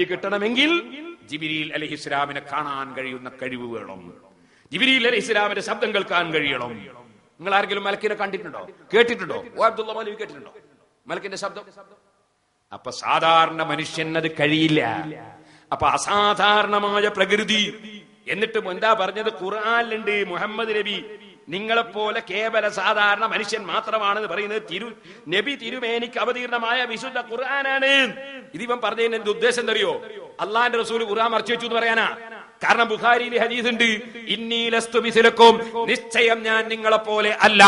വഹി കിട്ടണമെങ്കിൽ ജിബിരിയിൽ അലഹി ഇസ്ലാമിനെ കാണാൻ കഴിയുന്ന കഴിവ് വേണം. ജിബിരിയിൽ അലഹി ഇസ്ലാമിന്റെ ശബ്ദം കേൾക്കാൻ കഴിയണം. നിങ്ങൾ ആരെങ്കിലും മലക്കിനെ കണ്ടിട്ടുണ്ടോ? കേട്ടിട്ടുണ്ടോ? ഓ അബ്ദുള്ള കേട്ടിട്ടുണ്ടോ? മലക്കിന്റെ ശബ്ദം. അപ്പൊ സാധാരണ മനുഷ്യനത് കഴിയില്ല. അപ്പൊ അസാധാരണമായ പ്രകൃതി. എന്നിട്ടും എന്താ പറഞ്ഞത്? ഖുർആാനിലുണ്ട് മുഹമ്മദ് നബി. നിങ്ങളെപ്പോലെ കേവല സാധാരണ മനുഷ്യൻ മാത്രമാണെന്ന് പറയുന്നത് തിരു നബി തിരുമേനിക്ക് അവതീർണമായ വിശുദ്ധ ഖുർആനാണ്. ഇതിവൻ പറഞ്ഞതിന് എന്റെ ഉദ്ദേശം എന്തറിയോ? അള്ളാന്റെ റസൂൽ ഖുർആൻ മറച്ചു വെച്ചു എന്ന് പറയാനാ. കാരണം ബുഖാരിയിൽ ഹദീസ് ഉണ്ട്. ഇന്നീലസ്തു മിസിലക്കും നിശ്ചയം ഞാൻ നിങ്ങളെ പോലെ അല്ല.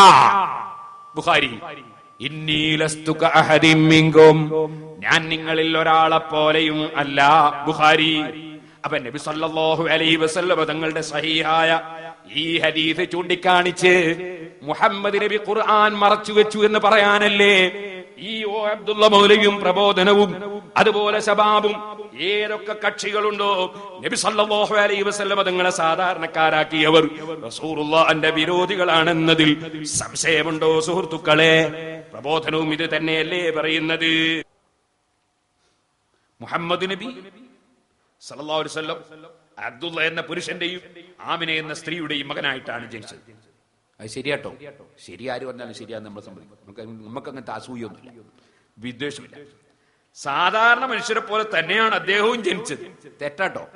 ബുഖാരി. ഞാൻ നിങ്ങളിൽ ഒരാളെ പോലെയും അല്ല. ബുഖാരി. അപ്പൊ നബി സല്ലല്ലാഹു അലൈഹി വസല്ലം തങ്ങളുടെ സഹിഹായ ഈ ഹദീസ് ചൂണ്ടിക്കാണിച്ച് മുഹമ്മദ് നബി ഖുർആൻ മറച്ചു വെച്ചു എന്ന് പറയാനല്ലേ? ഈ ഓ അബ്ദുള്ള മൗലയും പ്രബോധനവും അതുപോലെ ശബാബും ഏതൊക്കെ കക്ഷികളുണ്ടോ നബി സല്ലല്ലാഹു അലൈഹി വസല്ലം തങ്ങളെ സാധാരണക്കാരാക്കിയവർ. റസൂലുള്ളാഹിന്റെ വിരോധികളാണെന്നതിൽ സംശയമുണ്ടോ സുഹൃത്തുക്കളെ? പ്രബോധനവും ഇത് തന്നെയല്ലേ പറയുന്നത്. മുഹമ്മദ് നബി സല്ലല്ലാഹു അലൈഹി വസല്ലം അബ്ദുള്ള എന്ന പുരുഷന്റെയും ആമിന എന്ന സ്ത്രീയുടെയും മകനായിട്ടാണ് ജനിച്ചത്. അത് ശരിയാട്ടോ? ശരി ആര് പറഞ്ഞാലും ശരിയാന്ന് നമ്മൾ സമ്മതിക്കും നമുക്ക് നമുക്ക് അങ്ങനത്തെ അസൂയൊന്നുമില്ല. വിദ്വേഷമില്ല. സാധാരണ മനുഷ്യരെ പോലെ തന്നെയാണ് അദ്ദേഹവും ജനിച്ചത്. തെറ്റാട്ടോ.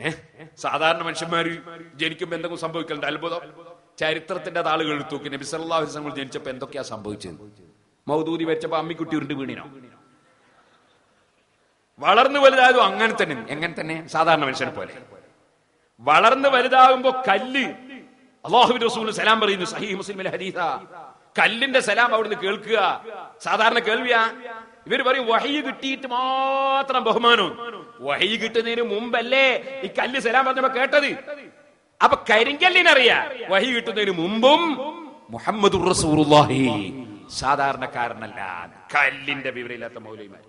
ഏ? സാധാരണ മനുഷ്യന്മാർ ജനിക്കുമ്പോ എന്തെങ്കിലും സംഭവിക്കലുണ്ട്? അത്ഭുതം. ചരിത്രത്തിന്റെ താളുകൾ തൂക്കി നബി അലൈഹി വസല്ലം ജനിച്ചപ്പോ എന്തൊക്കെയാ സംഭവിച്ചത്? മൗദൂദി വെച്ചപ്പോ അമ്മിക്കുട്ടി ഉരുണ്ട് വീണിനോ? വളർന്നു വലുതായതും അങ്ങനെ തന്നെ. എങ്ങനെ തന്നെ? സാധാരണ മനുഷ്യനെ പോലെ. വളർന്നു വലുതാകുമ്പോ കല്ല്. അള്ളാഹു റസൂൽ സലാം പറയുന്നു സഹി മുസ്ലിമിലെ കല്ലിന്റെ സലാം അവിടുന്ന് കേൾക്കുക. സാധാരണ കേൾവിയാ. ഇവർ പറയും വഹി കിട്ടിയിട്ട് മാത്രം ബഹുമാനം. വഹി കിട്ടുന്നതിന് മുമ്പല്ലേ ഈ കല്ല് സലാം പറഞ്ഞപ്പോ കേട്ടത്? അപ്പൊ കരിങ്കല്ലിനറിയാം വഹി കിട്ടുന്നതിന് മുമ്പും മുഹമ്മദ് സാധാരണക്കാരനല്ല കല്ലിന്റെ വിവരമില്ലാത്ത മൗലൈമാർ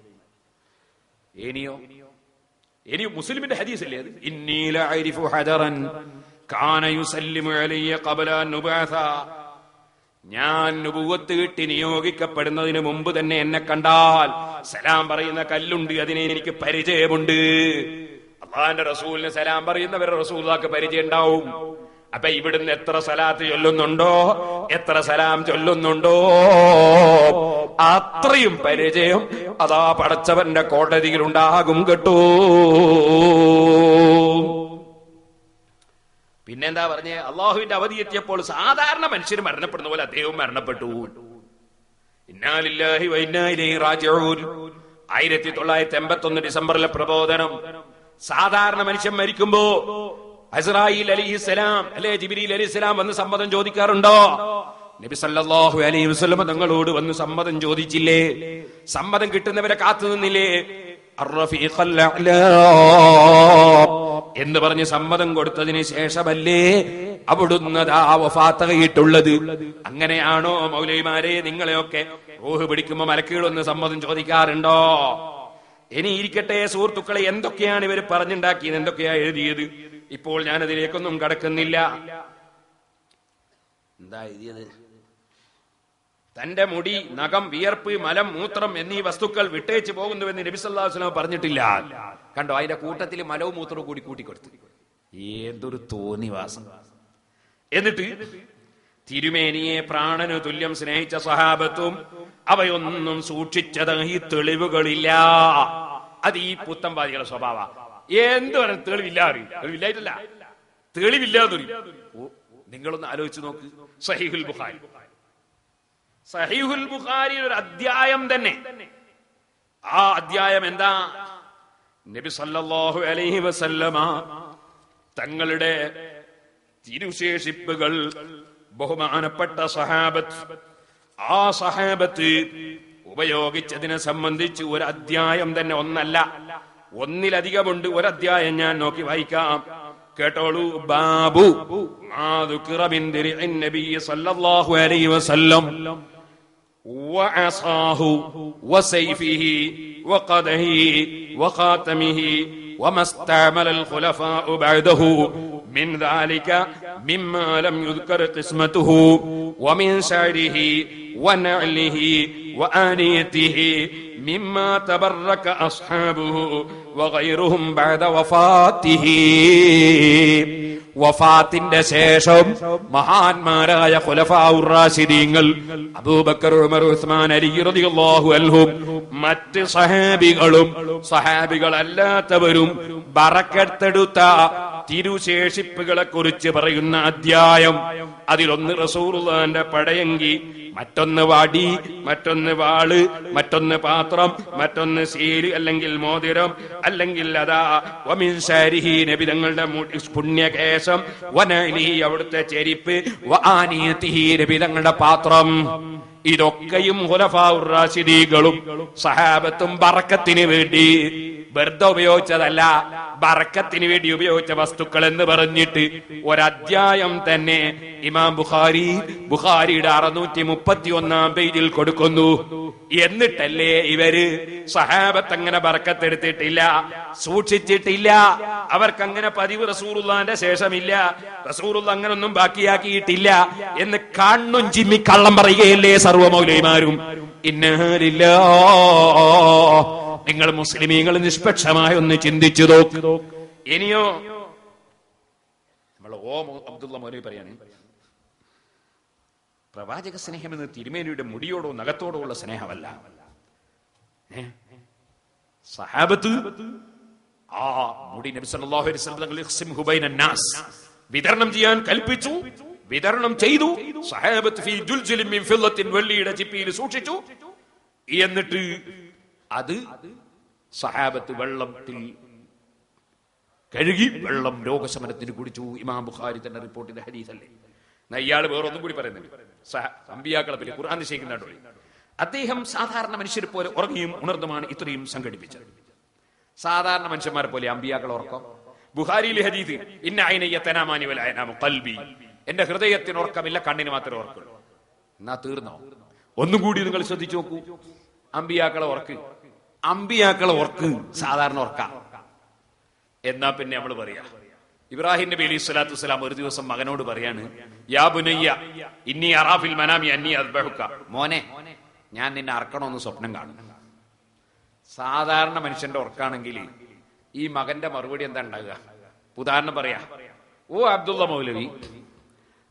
ഇനിയോ? ഇനി മുസ്ലിമിന്റെ ഹദീസ് അല്ലേ അത് കാന യുസല്ലിമു അലയ്യ ഖബല അൻ നുബഅസ ഞാൻ നുപൂവത്ത് കിട്ടി നിയോഗിക്കപ്പെടുന്നതിന് മുമ്പ് തന്നെ എന്നെ കണ്ടാൽ സലാം പറയുന്ന കല്ലുണ്ട് അതിനെ എനിക്ക് പരിചയമുണ്ട്. അള്ളാന്റെ റസൂലിന് സലാം പറയുന്നവരുടെ റസൂലാക്ക് പരിചയം ഉണ്ടാവും. അപ്പൊ ഇവിടുന്ന് എത്ര സലാത്ത് ചൊല്ലുന്നുണ്ടോ? എത്ര സലാം ചൊല്ലുന്നുണ്ടോ? അത്രയും പരിചയം അതാ പടച്ചവന്റെ കോടതിയിൽ ഉണ്ടാകും കേട്ടോ. പിന്നെന്താ പറഞ്ഞേ? അള്ളാഹുവിന്റെ അവധി എത്തിയപ്പോൾ സാധാരണ മനുഷ്യർ മരണപ്പെടുന്ന പോലെ അദ്ദേഹവും മരണപ്പെട്ടു. ഇന്നാലില്ലാഹി ആയിരത്തി തൊള്ളായിരത്തി എൺപത്തി ഒന്ന് ഡിസംബറിലെ പ്രബോധനം. സാധാരണ മനുഷ്യൻ മരിക്കുമ്പോ അസ്രായിൽ അലിഹിസ്സലാം അല്ലെ ജിബിരിൽ അലിസ്ലാം വന്ന് സമ്മതം ചോദിക്കാറുണ്ടോ? നബി സല്ലല്ലാഹു അലൈഹി വസ്ലമ തങ്ങളോട് വന്ന് സമ്മതം ചോദിച്ചില്ലേ? സമ്മതം കിട്ടുന്നവരെ കാത്തു നിന്നില്ലേ? എന്ന് പറഞ്ഞ് സമ്മതം കൊടുത്തതിന് ശേഷമല്ലേ അവിടുന്ന് ആ വഫാത്തകയിട്ടുള്ളത് അങ്ങനെയാണോ മൗലൈമാരെ നിങ്ങളെയൊക്കെ റൂഹ് പിടിക്കുമ്പോ മലക്കുകളൊന്ന് സമ്മതം ചോദിക്കാറുണ്ടോ? ഇനി ഇരിക്കട്ടെ സുഹൃത്തുക്കളെ എന്തൊക്കെയാണ് ഇവർ പറഞ്ഞുണ്ടാക്കിയത് എന്തൊക്കെയാ എഴുതിയത്? ഇപ്പോൾ ഞാൻ അതിലേക്കൊന്നും കടക്കുന്നില്ല. എന്താ എഴുതിയത്? തന്റെ മുടി നഖം വിയർപ്പ് മലം മൂത്രം എന്നീ വസ്തുക്കൾ വിട്ടേച്ചു പോകുന്നുവെന്ന് നബി സല്ലല്ലാഹു അലൈഹി വസല്ലം പറഞ്ഞിട്ടില്ല. കണ്ടോ അതിന്റെ കൂട്ടത്തിൽ മലവും മൂത്രവും കൂടി കൂട്ടിക്കൊടുത്തു. ഏതൊരു തോന്നിവാസം. എന്നിട്ട് തിരുമേനിയെ പ്രാണനു തുല്യം സ്നേഹിച്ച സഹാബത്തും അവയൊന്നും സൂക്ഷിച്ചത് ഈ തെളിവുകളില്ല. അത് ഈ പുത്തംവാദികളുടെ സ്വഭാവ എന്ത് പറയാൻ തെളിവില്ല അറിയും. തെളിവില്ലായിട്ടല്ല. തെളിവില്ല എന്നറിയും നിങ്ങളൊന്ന് ആലോചിച്ച് നോക്ക്. സഹീഹുൽ ബുഖാരി. സഹീഹുൽ ബുഖാരി ഒരു അധ്യായം തന്നെ. ആ അധ്യായം എന്താ? നബി സല്ലല്ലാഹു അലൈഹി വസല്ലമ തങ്ങളുടെ തിരുശേഷിപ്പുകൾ ബഹുമാനപ്പെട്ട സഹാബത്ത് ആ സഹാബത്ത് ഉപയോഗിച്ചതിനെ സംബന്ധിച്ച് ഒരു അധ്യായം തന്നെ ഒന്നല്ല. ഒന്നിലധികമുണ്ട്. ഒരു അധ്യായം ഞാൻ നോക്കി വായിക്കാം. കേട്ടോളൂ. ബാബു മാ ദുക്റ മിൻ ദിരിഇൻ നബി സല്ലല്ലാഹു അലൈഹി വസല്ലം وعصاه وسيفه وقده وخاتمه وما استعمل الخلفاء بعده من ذلك مما لم يذكر قسمته ومن شعره ونعله وآنيته مما تبرك أصحابه وغيرهم بعد وفاته. വഫാത്തിന്റെ ശേഷം മഹാന്മാരായ ഖുലഫാഉർ റാഷിദീങ്ങൾ അബൂബക്കർ ഉമർ ഉസ്മാൻ അലി റളിയല്ലാഹു അൻഹും മറ്റ് സഹാബികളും സഹാബികളല്ലാത്തവരും ബറക്കെടുത്തെടുത്ത തിരുശേഷിപ്പുകളെ കുറിച്ച് പറയുന്ന അധ്യായം. അതിലൊന്ന് റസൂറുള്ളാന്റെ പടയങ്കി മറ്റൊന്ന് വാടി മറ്റൊന്ന് വാൾ മറ്റൊന്ന് പാത്രം മറ്റൊന്ന് സീൽ അല്ലെങ്കിൽ മോതിരം അല്ലെങ്കിൽ അതാ വമിൻ ശാരിഹി നബി തങ്ങളുടെ പുണ്യകേശം വനലി അവിടുത്തെ ചെരിപ്പ് വാനീയത്തിഹി നബി തങ്ങളുടെ പാത്രം. ഇതൊക്കെയും ഖുലഫാഉർ റാഷിദീകളും സഹാബത്തും ബറക്കത്തിന് വേണ്ടി വെറുതെ ഉപയോഗിച്ചതല്ല ബറക്കത്തിന് വേണ്ടി ഉപയോഗിച്ച വസ്തുക്കൾ എന്ന് പറഞ്ഞിട്ട് ഒരധ്യായം തന്നെ ഇമാം ബുഖാരി ബുഖാരിയുടെ അറുന്നൂറ്റി മുപ്പത്തി ഒന്നാം പേജിൽ കൊടുക്കുന്നു. എന്നിട്ടല്ലേ ഇവർ സഹാബത്ത് അങ്ങനെ ബറക്കത്തെടുത്തിട്ടില്ല സൂക്ഷിച്ചിട്ടില്ല അവർക്ക് അങ്ങനെ പതിവ് റസൂറുള്ളാന്റെ ശേഷമില്ല റസൂറുള്ള അങ്ങനെ ഒന്നും ബാക്കിയാക്കിയിട്ടില്ല എന്ന് കണ്ണും ചിമ്മി കള്ളം പറയുകയല്ലേ സർവമൗലൈമാരും ഇന്നാലില്ലാ നിങ്ങൾ മുസ്ലിമീങ്ങൾ നിഷ്പക്ഷമായി ഒന്ന് ചിന്തിച്ചു നോക്ക്. ഇനിയോ? നമ്മൾ ഓ അബ്ദുള്ള മോനെ പറയാണ് പ്രവാചക സ്നേഹം എന്ന് തിരുമേനിയുടെ മുടിയോടോ നഖത്തോടോ ഉള്ള സ്നേഹമല്ല? സഹാബത്ത് ആ മുടി നബി സല്ലല്ലാഹു അലൈഹി വസല്ലം തങ്ങൾ ഇഖ്സിംഹു ബൈന നാസ് വിതരണം ചെയ്യാൻ കൽപ്പിച്ചു വിതരണം ചെയ്തു. സഹാബത്ത് വെള്ളിയുടെ ചിപ്പിയിൽ സൂക്ഷിച്ചു. എന്നിട്ട് അത് സഹാബത്ത് വെള്ളത്തിൽ കഴുകി വെള്ളം രോഗശമനത്തിന് കുടിച്ചു. ഇമാം ബുഖാരി തന്നെ റിപ്പോർട്ട് ചെയ്ത ഹരീസല്ലേ ഇയാൾ വേറൊന്നും കൂടി പറയുന്നുണ്ട് അമ്പിയാക്കളെ പിന്നെ ഖുർആൻ നിശ്ചയിക്കുന്നുണ്ടോ? അദ്ദേഹം സാധാരണ മനുഷ്യരെ പോലെ ഉറങ്ങിയും ഉണർന്നുമാണ് ഇത്രയും സംഘടിപ്പിച്ചത്. സാധാരണ മനുഷ്യന്മാരെ പോലെ അമ്പിയാക്കൾ ഉറക്കം. ബുഹാരിയിലെ ഹദീസ് ഇന്ന അയിനയ്യത്തനാമാനി വലായനാമു കൽബി എന്റെ ഹൃദയത്തിന് ഉറക്കമില്ല കണ്ണിന് മാത്രമേ ഉറക്കുള്ളൂ എന്നാ തീർന്നോ? ഒന്നും കൂടി നിങ്ങൾ ശ്രദ്ധിച്ചു നോക്കൂ. അമ്പിയാക്കളെ ഉറക്ക്. അമ്പിയാക്കളെ ഓർക്ക്. സാധാരണ ഓർക്ക. എന്നാ പിന്നെ നമ്മൾ പറയാ. ഇബ്രാഹിം നബി അലൈഹി സ്വലാത്തു വസ്സലാം ഒരു ദിവസം മകനോട് പറയാണ് യാ ബുനയ്യ ഇന്നി അറാഫിൽ മനാമി അന്നി അദ്ബഹുക്ക. മോനെ ഞാൻ നിന്നെ അറക്കണമെന്ന് സ്വപ്നം കാണും സാധാരണ മനുഷ്യന്റെ ഉറക്കാണെങ്കിൽ ഈ മകന്റെ മറുപടി എന്താ ഉണ്ടാകുക ഉദാഹരണം പറയാ ഓ അബ്ദുള്ള മൗലവി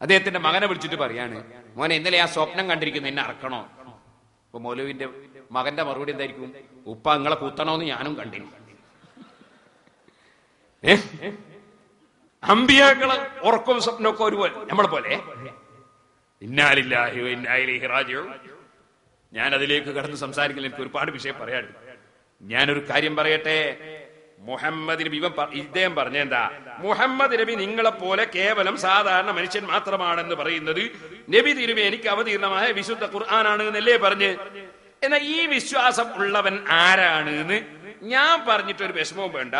അദ്ദേഹത്തിന്റെ മകനെ വിളിച്ചിട്ട് പറയാണ് മോനെ ഇന്നലെ ആ സ്വപ്നം കണ്ടിരിക്കുന്നു എന്നെ അറക്കണോ? അപ്പൊ മൗലവിന്റെ മകന്റെ മറുപടി എന്തായിരിക്കും? ഉപ്പ നിങ്ങളെ കുത്തണോന്ന് ഞാനും കണ്ടിന്. അമ്പിയാക്കൾ ഉറക്കവും സ്വപ്നമൊക്കെ ഒരുപോലെ നമ്മളെ പോലെ ഞാൻ അതിലേക്ക് കടന്ന് സംസാരിക്കില്ല എനിക്ക് ഒരുപാട് വിഷയം പറയാനുണ്ട്. ഞാനൊരു കാര്യം പറയട്ടെ? മുഹമ്മദ് നബി ഇവൻ ഇദ്ദേഹം പറഞ്ഞെന്താ? മുഹമ്മദ് നബി നിങ്ങളെ പോലെ കേവലം സാധാരണ മനുഷ്യൻ മാത്രമാണെന്ന് പറയുന്നത് നബി തിരുമേ എനിക്ക് അവതീർണമായ വിശുദ്ധ ഖുർആനാണ് എന്നല്ലേ പറഞ്ഞ്? എന്നാൽ ഈ വിശ്വാസം ഉള്ളവൻ ആരാണ് എന്ന് ഞാൻ പറഞ്ഞിട്ടൊരു വിഷമവും വേണ്ട.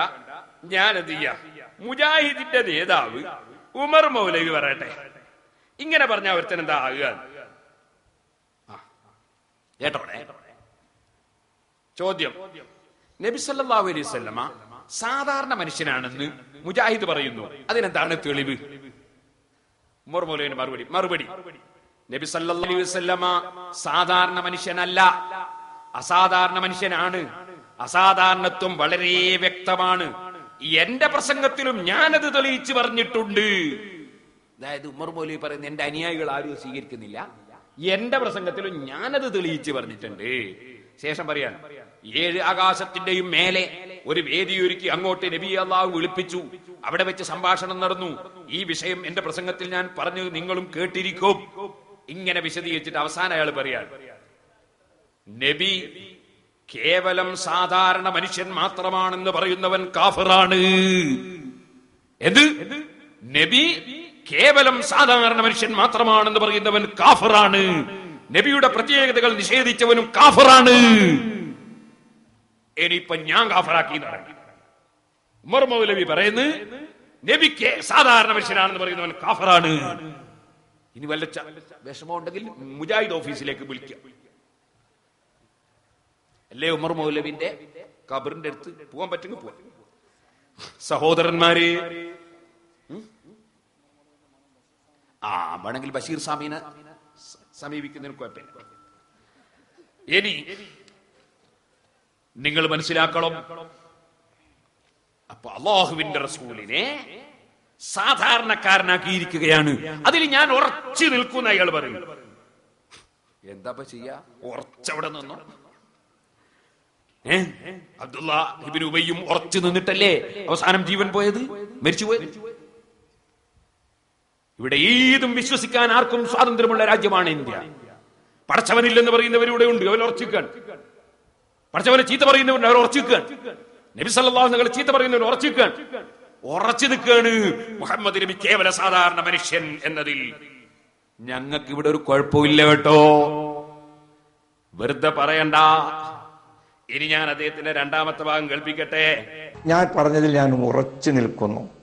ഞാൻ എന്ത് ചെയ്യാം മുജാഹിദിന്റെ നേതാവ് ഉമർ മൗലവി പറയട്ടെ. ഇങ്ങനെ പറഞ്ഞ ഒരുത്തൻ എന്താ ആകുക കേട്ടോടെ? ചോദ്യം. നബി സല്ലല്ലാഹു അലൈഹി സാധാരണ മനുഷ്യനാണെന്ന് മുജാഹിദ് പറയുന്നു. അതിനെന്താണ് തെളിവ്? ഉമർ മൗലവിന്റെ മറുപടി. മറുപടി. നബി സല്ലല്ലാഹു അലൈഹി വസല്ലമ സാധാരണ മനുഷ്യനല്ല. അസാധാരണ മനുഷ്യനാണ്. അസാധാരണത്വം വളരെ വ്യക്തമാണ്. എന്റെ പ്രസംഗത്തിലും ഞാനത് തെളിയിച്ചു പറഞ്ഞിട്ടുണ്ട്. അതായത് ഉമർ മൗലി പറയുന്ന എന്റെ അനുയായികൾ ആരും സ്വീകരിക്കുന്നില്ല. എന്റെ പ്രസംഗത്തിലും ഞാനത് തെളിയിച്ചു പറഞ്ഞിട്ടുണ്ട്. ശേഷം പറയാൻ ഏഴ് ആകാശത്തിന്റെയും മേലെ ഒരു വേദിയൊരുക്കി അങ്ങോട്ട് നബി അള്ളാഹു വിളിപ്പിച്ചു. അവിടെ വെച്ച് സംഭാഷണം നടന്നു. ഈ വിഷയം എന്റെ പ്രസംഗത്തിൽ ഞാൻ പറഞ്ഞു നിങ്ങളും കേട്ടിരിക്കും. ഇങ്ങനെ വിശദീകരിച്ചിട്ട് അവസാനം അയാൾ പറയാൻ നബി കേവലം സാധാരണ മനുഷ്യൻ മാത്രമാണെന്ന് പറയുന്നവൻ കാഫിറാണ്. എന്ത്? നബി കേവലം സാധാരണ മനുഷ്യൻ മാത്രമാണെന്ന് പറയുന്നവൻ കാഫറാണ്. നബിയുടെ പ്രത്യേകതകൾ നിഷേധിച്ചവനും കാഫറാണ്. ഇനിയിപ്പൊ ഞാൻ കാഫറാക്കി പറയണം. ഉമർ മൗലവി പറയുന്നു നബിക്ക് സാധാരണ മനുഷ്യനാണെന്ന് പറയുന്നവൻ കാഫറാണ്. ഇനി വല്ല വിഷമം ഉണ്ടെങ്കിൽ മുജാഹിദ് ഓഫീസിലേക്ക് വിളിക്കുക. അല്ലേ ഉമർ മൗലവിന്റെ കബറിന്റെ അടുത്ത് പോകാൻ പറ്റുമെങ്കിൽ പോവാൻ സഹോദരന്മാരെ ആ വേണമെങ്കിൽ ബഷീർ സ്വാമീനെ സ- സമീപിക്കുന്നതിന് കുഴപ്പമില്ല. ഇനി നിങ്ങൾ മനസ്സിലാക്കണം. അപ്പൊ അള്ളാഹുവിന്റെ റസൂലിനെ സാധാരണക്കാരനാക്കിയിരിക്കുകയാണ്. അതിൽ ഞാൻ ഉറച്ചു നിൽക്കുന്ന അയാൾ പറയും. എന്താ ചെയ്യാ? ഉറച്ചവിടെ നിന്നോ. ഏ? അബ്ദുള്ള ഇബിൻ ഉബയ്യും ഉറച്ചു നിന്നിട്ടല്ലേ അവസാനം ജീവൻ പോയത്? മരിച്ചു പോയത് ഇവിടെ ഏതും വിശ്വസിക്കാൻ ആർക്കും സ്വാതന്ത്ര്യമുള്ള രാജ്യമാണ് ഇന്ത്യ. പടച്ചവനില്ലെന്ന് പറയുന്നവരിവിടെ ഉണ്ട് അവർ ഉറച്ചിക്കാൻ പടച്ചവനെ ചീത്ത പറയുന്നവരുണ്ട് അവർ ഉറച്ചിക്കാൻ നബി സല്ലല്ലാഹു നിങ്ങൾ ചീത്ത പറയുന്നവർ ഉറച്ചിക്കാൻ ഉറച്ചു നിൽക്കാണ് മുഹമ്മദ് നബി കേവല സാധാരണ മനുഷ്യൻ എന്നതിൽ. ഞങ്ങൾക്ക് ഇവിടെ ഒരു കുഴപ്പമില്ല കേട്ടോ. വെറുതെ പറയണ്ട. ഇനി ഞാൻ അദ്ദേഹത്തിന്റെ രണ്ടാമത്തെ ഭാഗം കേൾപ്പിക്കട്ടെ. ഞാൻ പറഞ്ഞതിൽ ഞാൻ ഉറച്ചു നിൽക്കുന്നു.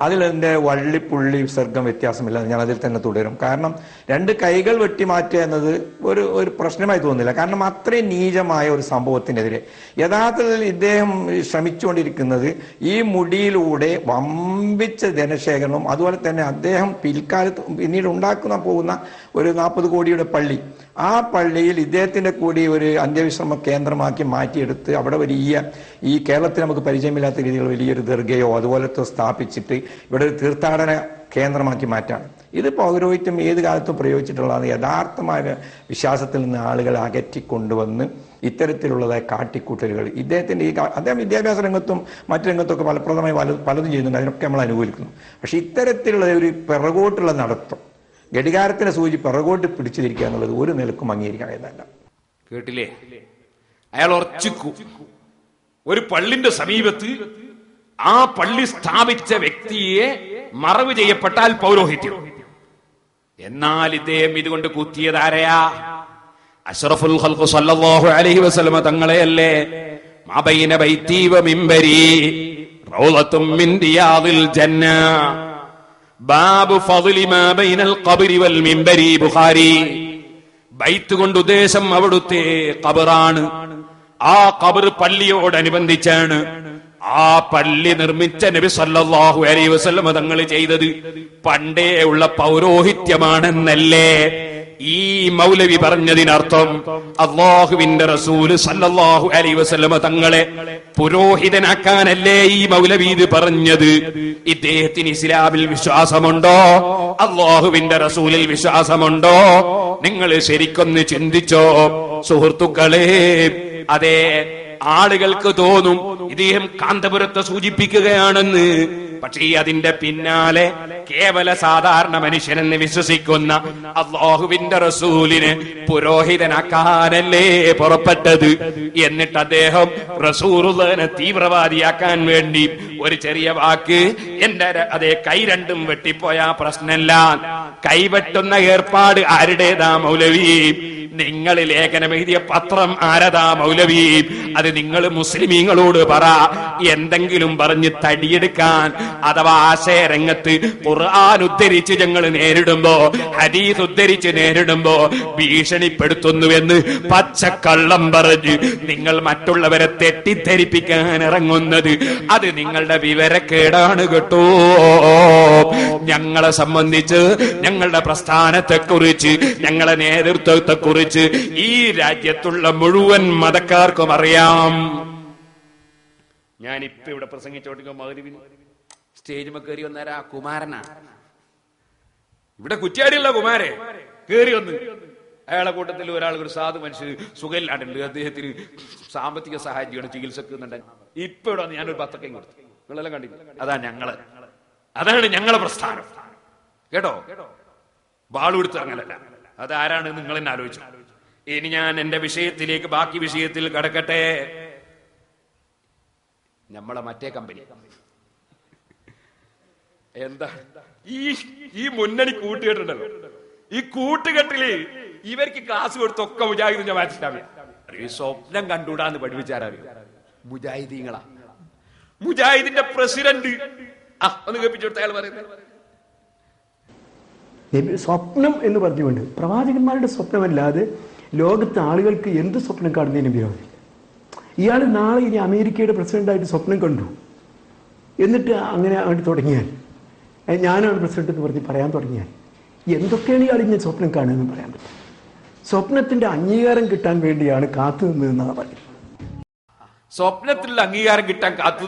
അതിൽ വള്ളി വള്ളിപ്പുള്ളി വിസർഗം വ്യത്യാസമില്ല. ഞാൻ അതിൽ തന്നെ തുടരും. കാരണം രണ്ട് കൈകൾ വെട്ടിമാറ്റുക എന്നത് ഒരു ഒരു പ്രശ്നമായി തോന്നുന്നില്ല. കാരണം അത്രയും നീചമായ ഒരു സംഭവത്തിനെതിരെ. യഥാർത്ഥത്തിൽ ഇദ്ദേഹം ശ്രമിച്ചുകൊണ്ടിരിക്കുന്നത് ഈ മുടിയിലൂടെ വമ്പിച്ച ധനശേഖരണവും അതുപോലെ തന്നെ അദ്ദേഹം പിൽക്കാലത്ത് പിന്നീട് ഉണ്ടാക്കുന്ന പോകുന്ന ഒരു നാൽപ്പത് കോടിയുടെ പള്ളി. ആ പള്ളിയിൽ ഇദ്ദേഹത്തിന്റെ കൂടി ഒരു അന്ത്യവിശ്രമ കേന്ദ്രമാക്കി മാറ്റിയെടുത്ത് അവിടെ വലിയ ഈ കേരളത്തിൽ നമുക്ക് പരിചയമില്ലാത്ത രീതിയിൽ വലിയൊരു ദീർഘയോ അതുപോലത്തെ സ്ഥാപിച്ചിട്ട് ഇവിടെ ഒരു തീർത്ഥാടന കേന്ദ്രമാക്കി മാറ്റാണ്. ഇത് പൗരോഹിത്യം ഏത് കാലത്തും പ്രയോഗിച്ചിട്ടുള്ളതാണ്. യഥാർത്ഥമായ വിശ്വാസത്തിൽ നിന്ന് ആളുകളെ അകറ്റിക്കൊണ്ടുവന്ന് ഇത്തരത്തിലുള്ളതായ കാട്ടിക്കൂട്ടലുകൾ. ഇദ്ദേഹത്തിന്റെ ഈ അദ്ദേഹം വിദ്യാഭ്യാസ രംഗത്തും മറ്റു രംഗത്തൊക്കെ ഫലപ്രദമായി പല പലതും ചെയ്യുന്നുണ്ട്. അതിനൊക്കെ നമ്മൾ അനുകൂലിക്കുന്നു. പക്ഷെ ഇത്തരത്തിലുള്ള ഒരു പിറകോട്ടുള്ള നടത്തം ഘടികാരത്തിനെ സൂചി പിറകോട്ട് പിടിച്ചിരിക്കുക എന്നുള്ളത് ഒരു നിലക്കും അംഗീകരിക്കാൻ കഴിയുന്നതല്ല. കേട്ടില്ലേ? അയാൾ ഒരു പള്ളിന്റെ സമീപത്ത് ആ പള്ളി സ്ഥാപിച്ച വ്യക്തിയെ മറവ് ചെയ്യപ്പെട്ടാൽ പൗരോഹിത്യം. എന്നാൽ ഇദ്ദേഹം ഇതുകൊണ്ട് കുത്തിയതാരയാ അഷ്റഫുൽ ഖൽഖ് സല്ലല്ലാഹു അലൈഹി വസല്ലമ തങ്ങളെയല്ലേ? മാബൈന ബൈത്തി വ മിംബരി ജന്ന. ബാബ് മാ ബൈനൽ വൽ മിംബരി ബുഖാരി. കൊണ്ട് ഉദ്ദേശം അവിടുത്തെ കബറാണ് ആ കബർ പള്ളിയോടനുബന്ധിച്ചാണ്. ആ പള്ളി നിർമ്മിച്ച നബി സല്ലല്ലാഹു അലൈഹി വസല്ലം തങ്ങൾ ചെയ്തത് പണ്ടേ ഉള്ള പൗരോഹിത്യമാണെന്നല്ലേ ഈ മൗലവി പറഞ്ഞതിനർത്ഥം. അള്ളാഹുവിന്റെ റസൂൽ സല്ലല്ലാഹു അലൈഹി വസല്ലമ തങ്ങളെ പുരോഹിതനാക്കാനല്ലേ ഈ മൗലവി ഇത് പറഞ്ഞത്? ഇദ്ദേഹത്തിന് ഇസ്ലാമിൽ വിശ്വാസമുണ്ടോ? അള്ളാഹുവിന്റെ റസൂലിൽ വിശ്വാസമുണ്ടോ? നിങ്ങൾ ശരിക്കൊന്ന് ചിന്തിച്ചോ. സുഹൃത്തുക്കളെ അതെ ആളുകൾക്ക് തോന്നും ഇദ്ദേഹം കാന്തപുരത്തെ സൂചിപ്പിക്കുകയാണെന്ന്. പക്ഷേ അതിന്റെ പിന്നാലെ കേവല സാധാരണ മനുഷ്യനെന്ന് വിശ്വസിക്കുന്ന അള്ളാഹുവിന്റെ റസൂലിന് പുരോഹിതനാക്കാനല്ലേ പുറപ്പെട്ടത്? എന്നിട്ട് അദ്ദേഹം റസൂറുള്ളതിനെ തീവ്രവാദിയാക്കാൻ വേണ്ടി ഒരു ചെറിയ വാക്ക് എന്റെ അതേ കൈ രണ്ടും വെട്ടിപ്പോയ പ്രശ്നമല്ല കൈവെട്ടുന്ന ഏർപ്പാട് ആരുടേതാ മൗലവി? നിങ്ങൾ ലേഖനം എഴുതിയ പത്രം ആരതാ മൗലവി? അത് നിങ്ങൾ മുസ്ലിമീങ്ങളോട് പറ. എന്തെങ്കിലും പറഞ്ഞ് തടിയെടുക്കാൻ അഥവാ ആശയരംഗത്ത് ഖുർആൻ ഉദ്ധരിച്ച് ഞങ്ങൾ നേരിടുമ്പോ ഹദീസ് ഉദ്ധരിച്ച് നേരിടുമ്പോ ഭീഷണിപ്പെടുത്തുന്നുവെന്ന് പച്ചക്കള്ളം പറഞ്ഞ് നിങ്ങൾ മറ്റുള്ളവരെ തെറ്റിദ്ധരിപ്പിക്കാൻ ഇറങ്ങുന്നത്. അത് നിങ്ങളുടെ വിവരക്കേടാണ് കേട്ടോ. ഞങ്ങളെ സംബന്ധിച്ച് ഞങ്ങളുടെ പ്രസ്ഥാനത്തെ കുറിച്ച് ഞങ്ങളെ നേതൃത്വത്തെ കുറിച്ച് ഈ രാജ്യത്തുള്ള മുഴുവൻ മതക്കാർക്കും അറിയാം. ഞാനിപ്പോ ഇവിടെ പ്രസംഗിച്ചോട്ടിക്കോ മകരുവിന് സ്റ്റേജ് കയറി വന്നേരാ കുമാരനാ ഇവിടെ കുറ്റിയാടിയുള്ള കുമാരെ കേറി വന്ന്. അയാളെ കൂട്ടത്തിൽ ഒരാൾ ഒരു സാധു മനുഷ്യർ സുഖമില്ലാണ്ടുണ്ട്. അദ്ദേഹത്തിന് സാമ്പത്തിക സഹായം ചെയ്യണം ചികിത്സക്ക് എന്നുണ്ട് ഇപ്പൊ ഇവിടെ ഞാനൊരു പത്തക്കയും കൊടുത്തു. നിങ്ങളെല്ലാം കണ്ടില്ല? അതാ ഞങ്ങൾ. അതാണ് ഞങ്ങളെ പ്രസ്ഥാനം. കേട്ടോ? ബാളുകൊടുത്ത് അങ്ങനല്ല അത് ആരാണ് നിങ്ങൾ എന്നെ ആലോചിച്ചു. ഇനി ഞാൻ എന്റെ വിഷയത്തിലേക്ക് ബാക്കി വിഷയത്തിൽ കടക്കട്ടെ. നമ്മളെ മറ്റേ കമ്പനി. എന്താ? ഈ ഈ മുന്നണി കൂട്ടുകെട്ടുണ്ടല്ലോ. ഈ കൂട്ടുകെട്ടിൽ ഇവർക്ക് ക്ലാസ് കൊടുത്തൊക്കെ മുജാഹിദ് ജമാഅത്ത് ഇസ്ലാമി ഈ സ്വപ്നം കണ്ടുകൂടാന്ന് പഠിപ്പിച്ചാരറിയോ മുജാഹിദീങ്ങളാ. മുജാഹിദിന്റെ പ്രസിഡന്റ്. ആ ഒന്ന് കേൾപ്പിച്ചെടുത്ത അയാൾ പറയുന്നത്. സ്വപ്നം എന്ന് പറഞ്ഞുകൊണ്ട് പ്രവാചകന്മാരുടെ സ്വപ്നമല്ലാതെ ലോകത്തെ ആളുകൾക്ക് എന്ത് സ്വപ്നം കാണുന്നതിനും വിരോധമില്ല ഇയാൾ നാളെ ഇനി അമേരിക്കയുടെ പ്രസിഡന്റായിട്ട് സ്വപ്നം കണ്ടു. എന്നിട്ട് അങ്ങനെ അങ്ങോട്ട് തുടങ്ങിയാൽ ഞാനാണ് പ്രസിഡന്റ് എന്ന് പറഞ്ഞ് പറയാൻ തുടങ്ങിയാൽ എന്തൊക്കെയാണ് ഇയാൾ ഇങ്ങനെ സ്വപ്നം കാണുകയെന്ന് പറയാൻ പറ്റും? സ്വപ്നത്തിന്റെ അംഗീകാരം കിട്ടാൻ വേണ്ടിയാണ് കാത്തു നിന്നതെന്നാണ് പറയുന്നത്. സ്വപ്നത്തിലുള്ള അംഗീകാരം കിട്ടാൻ കാത്തു